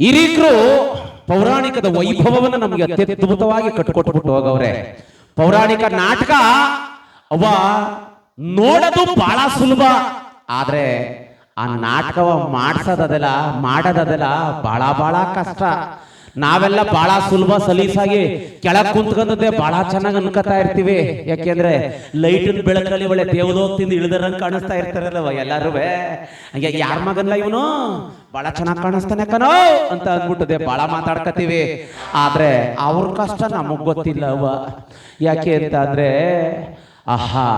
ಹಿರೀಕರು ಪೌರಾಣಿಕದ ವೈಭವವನ್ನು ನಮಗೆ ಅತ್ಯದ್ಭುತವಾಗಿ ಕಟ್ಟಿಕೊಟ್ಬಿಟ್ಟು ಹೋಗವ್ರೆ. ಪೌರಾಣಿಕ ನಾಟಕ ಅವ ನೋಡೋದು ಬಹಳ ಸುಲಭ, ಆದ್ರೆ ಆ ನಾಟಕವ ಮಾಡ್ಸೋದದೆಲ್ಲ, ಮಾಡೋದದೆಲ್ಲ ಬಹಳ ಬಹಳ ಕಷ್ಟ. ನಾವೆಲ್ಲ ಬಹಳ ಸುಲಭ ಸಲೀಸಾಗಿ ಕೆಳಗ್ ಕುಂತ್ಕೊಂಡದ್ದೇ ಬಹಳ ಚೆನ್ನಾಗಿ ಅನ್ಕೋತಾ ಇರ್ತೀವಿ. ಯಾಕೆಂದ್ರೆ ಲೈಟಿನ ಬೆಳಕಲ್ಲಿ ಒಳ್ಳೆ ದೇವದೋಗ್ತಿಂದ ಇಳಿದರಂಗ್ ಕಾಣಿಸ್ತಾ ಇರ್ತಾರಲ್ವ ಎಲ್ಲಾರು ಹಂಗೆ ಯಾರ ಮಗನ್ಲ ಇವನು? ಬಹಳ ಚೆನ್ನಾಗಿ ಕಾಣಿಸ್ತಾನೆ ಕಣೋ ಅಂತ ಅಂದ್ಬಿಟ್ಟದೆ ಬಹಳ ಮಾತಾಡ್ಕತೀವಿ ಆದ್ರೆ ಅವ್ರ ಕಷ್ಟ ನಮಗ್ ಅವ ಯಾಕೆ ಅಂತ ಅಂದ್ರೆ ಆಹಾ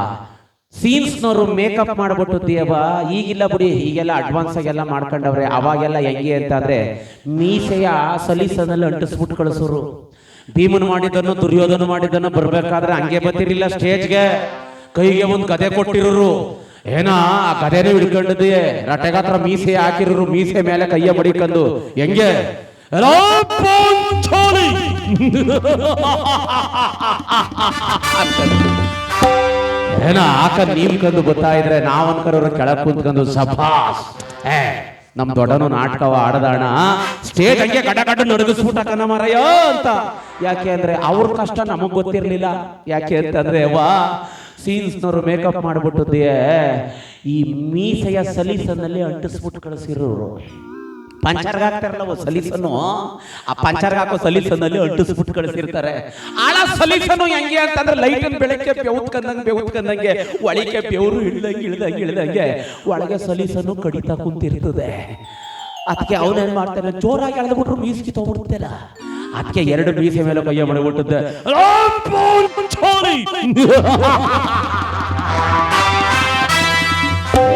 ಸೀನ್ಸ್ನವರು ಮೇಕಪ್ ಮಾಡ್ಬಿಟ್ಟು ದೇವ ಈಗಿಲ್ಲ ಬಿಡಿ ಈಗೆಲ್ಲ ಅಡ್ವಾನ್ಸ್ ಆಗೆಲ್ಲ ಮಾಡ್ಕೊಂಡವ್ರೆ, ಅವಾಗೆಲ್ಲ ಹೆಂಗೆ ಅಂತಂದ್ರೆ ಮೀಸೆಯ ಸಲೀಸನಲ್ಲಿ ಅಂಟಿಸ್ಬಿಟ್ಟು ಕಳಿಸೋರು. ಭೀಮನ್ ಮಾಡಿದ್ದನ್ನು, ದುರ್ಯೋಧನ ಮಾಡಿದ್ದನ್ನು ಬರ್ಬೇಕಾದ್ರೆ ಹಂಗೆ ಬರ್ತಿರ್ಲಿಲ್ಲ ಸ್ಟೇಜ್ಗೆ. ಕೈಗೆ ಒಂದು ಗದೆ ಕೊಟ್ಟಿರೋರು. ಏನ, ಆ ಕತೆನೂ ಹಿಡ್ಕೊಂಡಿದ್ದೆ. ರಟೆಗಾತ್ರ ಮೀಸೆ ಹಾಕಿರೋರು, ಮೀಸೆ ಮೇಲೆ ಕೈಯ ಬಡಿಕಂದು ಹೆಂಗೆ! ಏನ, ಆಕ ನೀಮ್ಕಂದು ಗೊತ್ತಾ ಇದ್ರೆ ನಾವ್ ಅನ್ಕರೋರ ಕೆಳಗ್ ಕುಂತ್ಕೊಂಡು ಸಭಾಸ್. ಏ, ನಮ್ ದೊಡ್ಡನು ನಾಟಕವ ಆಡದಾಣ. ಸ್ಟೇಜ್ ಹಂಗೆ ಕಡ ಕಡ ನಡಗಿಸ್ಬಿಟ್ಟ ಕಣ ಮಾರಯ್ಯ ಅಂತ. ಯಾಕೆ ಅಂದ್ರೆ ಅವ್ರ ಕಷ್ಟ ನಮಗ್ ಗೊತ್ತಿರ್ಲಿಲ್ಲ. ಯಾಕೆ ಅಂತಂದ್ರೆ, ವಾ, ಸೀನ್ಸ್ನವರು ಮೇಕಪ್ ಮಾಡ್ಬಿಟ್ಟದೆಯೇ ಈ ಮೀಸೆಯ ಸಲೀಸನಲ್ಲಿ ಅಂಟಿಸ್ಬಿಟ್ಟು ಕಳಿಸಿರೋರು. ಪಂಚರ್ಗೆ ಹಾಕ್ತಾರಲ್ಲ ಸಲೀಸನ್ನು? ಆ ಪಂಚರ್ಗೆ ಹಾಕೋ ಸಲೀಸನಲ್ಲಿ ಅಂಟಿಸ್ಬಿಟ್ಟು ಕಳಿಸಿರ್ತಾರೆ. ಆಳ ಸಲೀಸನ್ನು ಹೆಂಗೆ ಅಂತಂದ್ರೆ ಲೈಟಿನ ಬೆಳಕ್ಕೆ ಬೆವುತ್ಕಂದಂಗೆ ಬೆವುತ್ಕಂದಂಗೆ, ಒಳಗೆ ಬೆವರು ಇಳ್ದಂಗೆ ಇಳ್ದಂಗೆ ಇಳ್ದಂಗೆ, ಒಳಗೆ ಸಲೀಸನ್ನು ಕಡಿತಾ ಕುಂತಿರ್ತದೆ. ಅದಕ್ಕೆ ಅವನೇನ್ ಮಾಡ್ತಾನೆ? ಜೋರಾಗಿ ಎಳೆದ್ಬಿಟ್ರು ಮೀಸ್ಕಿ ತಗೊಂಡ್ಬಿಡ್ತೇನ? ಅದಕ್ಕೆ ಎರಡು ಮೀಸೆ ಮೇಲೆ ಕೈಯ ಮಾಡಿಬಿಟ್ಟದ್ದೆ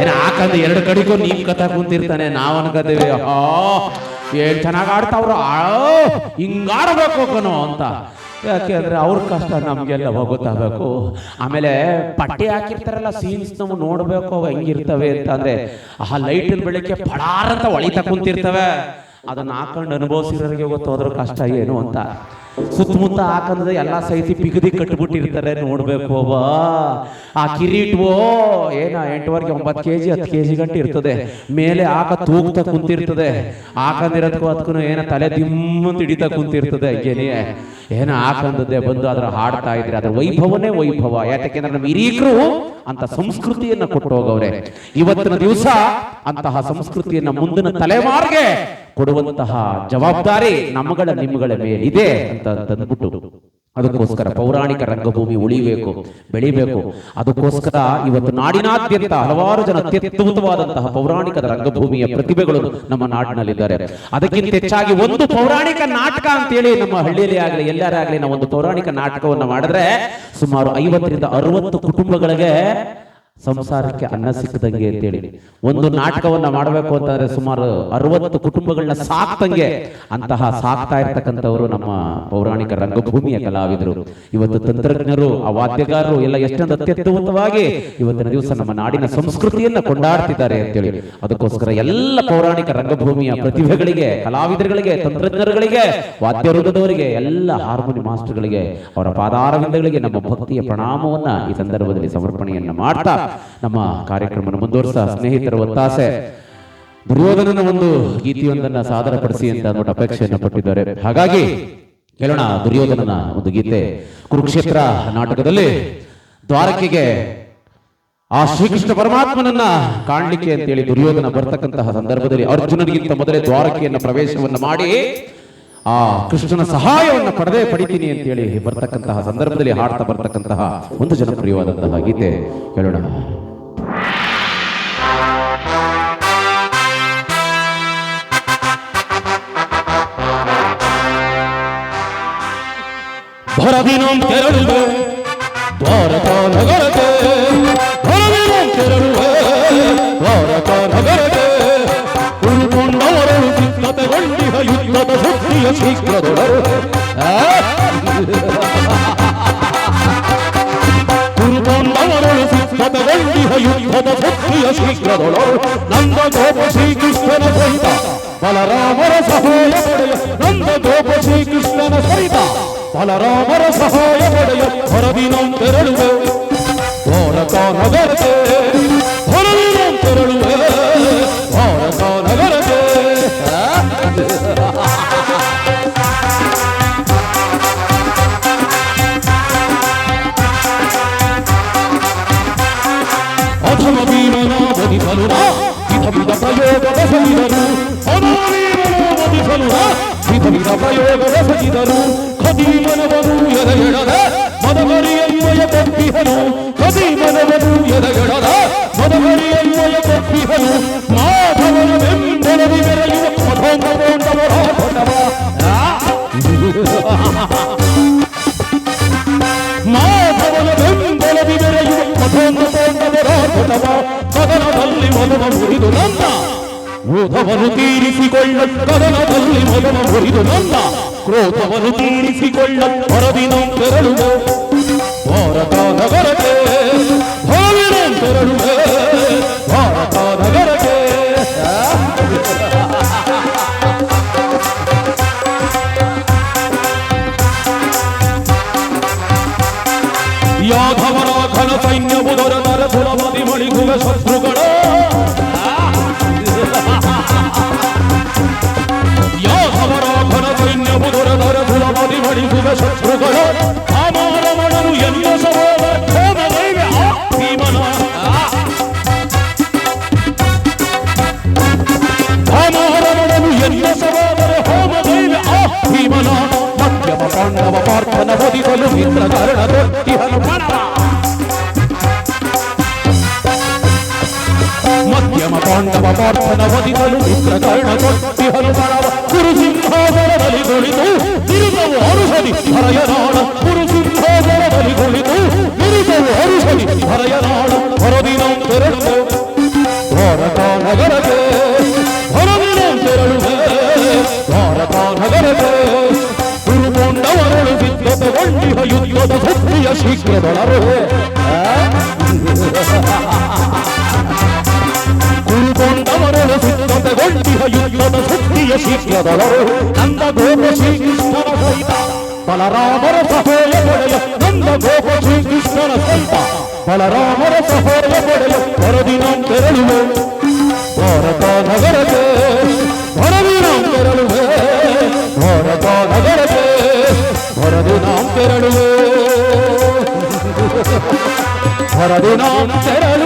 ಏನ ಹಾಕಂದ್ರೆ ಎರಡು ಕಡೆಗೂ ನೀನ್ ಕಥಾ ಕುಂತಿರ್ತಾನೆ, ನಾವ್ ಅನ್ಕೋತೀವಿ. ಆ ಏನ್ ಚೆನ್ನಾಗ್ ಆಡ್ತಾವ್ರು. ಆ ಕಣೋ ಅಂತ. ಯಾಕೆ ಅಂದ್ರೆ ಅವ್ರ ಕಷ್ಟ ನಮ್ಗೆಲ್ಲ ಗೊತ್ತಾಗಬೇಕು ಆಮೇಲೆ ಪಟ್ಟಿ ಹಾಕಿರ್ತಾರಲ್ಲ ಸೀನ್ಸ್ ನಾವು ನೋಡ್ಬೇಕು ಹೆಂಗಿರ್ತವೆ ಅಂತ ಅಂದ್ರೆ ಆ ಲೈಟ್ ಬೆಳಿಗ್ಗೆ ಪಡಾರ ಅಂತ ಹೊಳಿತಾ ಕುಂತಿರ್ತವೆ. ಅದನ್ನ ಹಾಕೊಂಡು ಅನುಭವಿಸಿರೋರಿಗೆ ಗೊತ್ತು ಅದ್ರ ಕಷ್ಟ ಏನು ಅಂತ. ಸುತ್ತಮುತ್ತ ಹಾಕಂದ್ರೆ ಎಲ್ಲಾ ಸೈತಿ ಬಿಗದಿ ಕಟ್ಬಿಟ್ಟಿರ್ತಾರೆ. ನೋಡ್ಬೇಕು ಬಾ ಆ ಕಿರೀಟ್ವೋ, ಏನ ಎಂಟುವರೆಗೆ ಒಂಬತ್ತು ಕೆಜಿ, ಹತ್ತು ಕೆಜಿ ಗಂಟೆ ಇರ್ತದೆ. ಮೇಲೆ ಆಕ ತೂಗ್ತಾ ಕುಂತಿರ್ತದೆ. ಹಾಕಂದಿರೋದಕ್ಕೂ ಅದಕ್ಕೂ ಏನ ತಲೆ ದಿಮ್ಮ ಹಿಡಿತಾ ಕುಂತಿರ್ತದೆ ಹಂಗೇನೆ. ಏನ ಹಾಕಂದದ್ದೆ ಬಂದು ಅದ್ರ ಹಾಡ್ತಾ ಇದ್ರೆ ಅದ್ರ ವೈಭವನೇ ವೈಭವ. ಯಾಕೆಂದ್ರೆ ನಮ್ಮ ಹಿರೀಕರು ಅಂತ ಸಂಸ್ಕೃತಿಯನ್ನ ಕೊಟ್ಟು ಹೋಗವ್ರೆ. ಇವತ್ತಿನ ದಿವಸ ಅಂತಹ ಸಂಸ್ಕೃತಿಯನ್ನ ಮುಂದಿನ ತಲೆಮಾರಿಗೆ ಕೊಡುವಂತಹ ಜವಾಬ್ದಾರಿ ನಮ್ಮಗಳ, ನಿಮ್ಮಗಳ ಮೇಲಿದೆ ಅಂತ ಅಂದ್ಬಿಟ್ಟು ಅದಕ್ಕೋಸ್ಕರ ಪೌರಾಣಿಕ ರಂಗಭೂಮಿ ಉಳಿಬೇಕು, ಬೆಳಿಬೇಕು. ಅದಕ್ಕೋಸ್ಕರ ಇವತ್ತು ನಾಡಿನಾದ್ಯಂತ ಹಲವಾರು ಜನ ಅತ್ಯದ್ಭುತವಾದಂತಹ ಪೌರಾಣಿಕ ರಂಗಭೂಮಿಯ ಪ್ರತಿಭೆಗಳು ನಮ್ಮ ನಾಡಿನಲ್ಲಿದ್ದಾರೆ. ಅದಕ್ಕಿಂತ ಹೆಚ್ಚಾಗಿ ಒಂದು ಪೌರಾಣಿಕ ನಾಟಕ ಅಂತೇಳಿ ನಮ್ಮ ಹಳ್ಳಿಯಲ್ಲಿ ಆಗಲಿ, ಎಲ್ಲರೇ ಆಗಲಿ ನಾವು ಒಂದು ಪೌರಾಣಿಕ ನಾಟಕವನ್ನು ಮಾಡಿದ್ರೆ ಸುಮಾರು ಐವತ್ತರಿಂದ ಅರವತ್ತು ಕುಟುಂಬಗಳಿಗೆ ಸಂಸಾರಕ್ಕೆ ಅನ್ನ ಸಿಕ್ಕದಂಗೆ ಅಂತೇಳಿ. ಒಂದು ನಾಟಕವನ್ನ ಮಾಡಬೇಕು ಅಂತಂದ್ರೆ ಸುಮಾರು ಅರವತ್ತು ಕುಟುಂಬಗಳನ್ನ ಸಾಕ್ತಂಗೆ ಅಂತಹ ಸಾಕ್ತಾ ಇರ್ತಕ್ಕಂಥವರು ನಮ್ಮ ಪೌರಾಣಿಕ ರಂಗಭೂಮಿಯ ಕಲಾವಿದರು. ಇವತ್ತು ತಂತ್ರಜ್ಞರು, ಆ ವಾದ್ಯಗಾರರು ಎಲ್ಲ ಎಷ್ಟೊಂದು ಅತ್ಯದ್ಭುತವಾಗಿ ಇವತ್ತಿನ ದಿವಸ ನಮ್ಮ ನಾಡಿನ ಸಂಸ್ಕೃತಿಯನ್ನ ಕೊಂಡಾಡ್ತಿದ್ದಾರೆ ಅಂತೇಳಿ. ಅದಕ್ಕೋಸ್ಕರ ಎಲ್ಲ ಪೌರಾಣಿಕ ರಂಗಭೂಮಿಯ ಪ್ರತಿಭೆಗಳಿಗೆ, ಕಲಾವಿದರುಗಳಿಗೆ, ತಂತ್ರಜ್ಞರುಗಳಿಗೆ ವಾದ್ಯವೃಂದದವರಿಗೆ ಎಲ್ಲ ಹಾರ್ಮೋನಿ ಮಾಸ್ಟರ್ಗಳಿಗೆ, ಅವರ ಪಾದಾರವಿಂದಗಳಿಗೆ ನಮ್ಮ ಭಕ್ತಿಯ ಪ್ರಣಾಮವನ್ನ ಈ ಸಂದರ್ಭದಲ್ಲಿ ಸಮರ್ಪಣೆಯನ್ನ ಮಾಡ್ತಾ ನಮ್ಮ ಕಾರ್ಯಕ್ರಮ ಮುಂದುವರಿಸ್ತಾ ಸ್ನೇಹಿತರ ಒತ್ತಾಸೆ. ದುರ್ಯೋಧನನ ಒಂದು ಗೀತೆಯೊಂದನ್ನ ಸಾದರಪಡಿಸಿ ಅಂತ ಅನ್ನೋ ಅಪೇಕ್ಷೆಯನ್ನು ಪಟ್ಟಿದ್ದಾರೆ. ಹಾಗಾಗಿ ಕೇಳೋಣ ದುರ್ಯೋಧನನ ಒಂದು ಗೀತೆ. ಕುರುಕ್ಷೇತ್ರ ನಾಟಕದಲ್ಲಿ ದ್ವಾರಕೆಗೆ ಆ ಶ್ರೀಕೃಷ್ಣ ಪರಮಾತ್ಮನನ್ನ ಕಾಣಲಿಕ್ಕೆ ಅಂತೇಳಿ ದುರ್ಯೋಧನ ಬರ್ತಕ್ಕಂತಹ ಸಂದರ್ಭದಲ್ಲಿ ಅರ್ಜುನನಿಗಿಂತ ಮೊದಲೇ ದ್ವಾರಕೆಯನ್ನ ಪ್ರವೇಶವನ್ನ ಮಾಡಿ ಆ ಕೃಷ್ಣನ ಸಹಾಯವನ್ನು ಪಡೆದೇ ಪಡಿತೀನಿ ಅಂತೇಳಿ ಬರ್ತಕ್ಕಂತಹ ಸಂದರ್ಭದಲ್ಲಿ ಹಾಡ್ತಾ ಬರ್ತಕ್ಕಂತಹ ಒಂದು ಜನಪ್ರಿಯವಾದಂತಹ ಗೀತೆ ಹೇಳೋಣ. ತೆರಳುವೆ. ಯುದ್ಧದ ಶಕ್ತಿಯ ಶೀಘ್ರದೊಡರು ನಂದ ಗೋಪ ಶ್ರೀಕೃಷ್ಣನ ಸಹಿತ ಬಲರಾಮರ ಸಹಾಯ ಪಡೆಯ ನಂದ ಗೋಪ ಶ್ರೀಕೃಷ್ಣನ ಸಹಿತ ಬಲರಾಮರ ಸಹಾಯ ಪಡೆಯ ಹೊರದಿನಂ ತೆರಳುವೆ ದ್ವಾರಕಾ ನಗರಕ್ಕೆ ಪ್ರಯೋಗ ಬಸಗಿದರು ಖದೀಮನ ಬರು ಎಡ ಎಡದ ಕದನದಲ್ಲಿ ಮಧುವ ಮುರಿದು ನನ್ನ ಕ್ರೋಧವನ್ನು ತೀರಿಸಿಕೊಳ್ಳ ಕದನದಲ್ಲಿ ಮಗನ ಮುರಿದು ನನ್ನ ಕ್ರೋಧವನ್ನು ತೀರಿಸಿಕೊಳ್ಳ ಹೊರದಿನ ತೆರಳುವೆ ಭಾರತ ನಗರಕ್ಕೆ ಹೊರದಿನ ತೆರಳುವೆ ಭಾರತ ನಗರಕ್ಕೆ ಯಾದವರ ಘನ ಸೈನ್ಯವು ದೊರೆತರ ಸುಲಭದಿ ಮಳಿಗುವ ಶತ್ರುಗಳ ಪಾಂಡವ ಪಾರ್ಥನ ಒದಿಸಲು ಮಿತ್ರ ಕಾರಣ ದೊಡ್ಡಿಹನು ಮಾನವ ಮಧ್ಯಮ ಪಾಂಡವ ಪಾರ್ಥನ ಒದಿಸಲು ಮಿತ್ರ ಕರ್ಣ ಕೊಟ್ಟಿಹನು ಮನವ ಕುರುಸಿಂಹಾಸನದಲ್ಲಿ ಕುಳಿತು ತಿರುಗವು ಅರುಷದಿ ಹರಯನಾಡ ಕುರುಸಿಂಹಾಸನದಲ್ಲಿ ಕುಳಿತು ತಿರುಗವು ಅರುಷದಿ ಹರಯನಾಡ ಹೊರದಿನ ತೆರಳುವೆ ಭಾರತ ನಗರಕ್ಕೆ ಹೊರದಿನ ತೆರಳುವೆ ಭಾರತ ನಗರಕ್ಕೆ ಕುರುಕೊಂಡವರಳು ಸಿದ್ಧತೆಗೊಂಡಿಹ ಯುದ್ಧದ ಸುದ್ದಿಯ ಶೀಘ್ರದೊಳರುವೆ ಸಿದ್ಧತೆಗೊಂಡಿಹ ಯುದ್ಧದ ಶಕ್ತಿಯ ಶೀಘ್ರದೊಳರು ನಂದ ಗೋಪ ಶ್ರೀಕೃಷ್ಣನ ಸಹಿತ, ಬಲರಾಮರ ಸಹಾಯ ಪಡೆಯ ನಂದ ಗೋಪ ಶ್ರೀಕೃಷ್ಣನ ಸಹಿತ, ಬಲರಾಮರ ಸಹಾಯ ಪಡೆಯ ಹೊರದಿನ ತೆರಳುವೆ. ಭಾರತ ನಗರಕ್ಕೆ ಹೊರದಿನ ತೆರಳುವೆ. ಭಾರತ ನಗರಕ್ಕೆ ಹೊರದಿನ ತೆರಳುವೆ. ಹೊರದಿನ ತೆರಳುವೆ.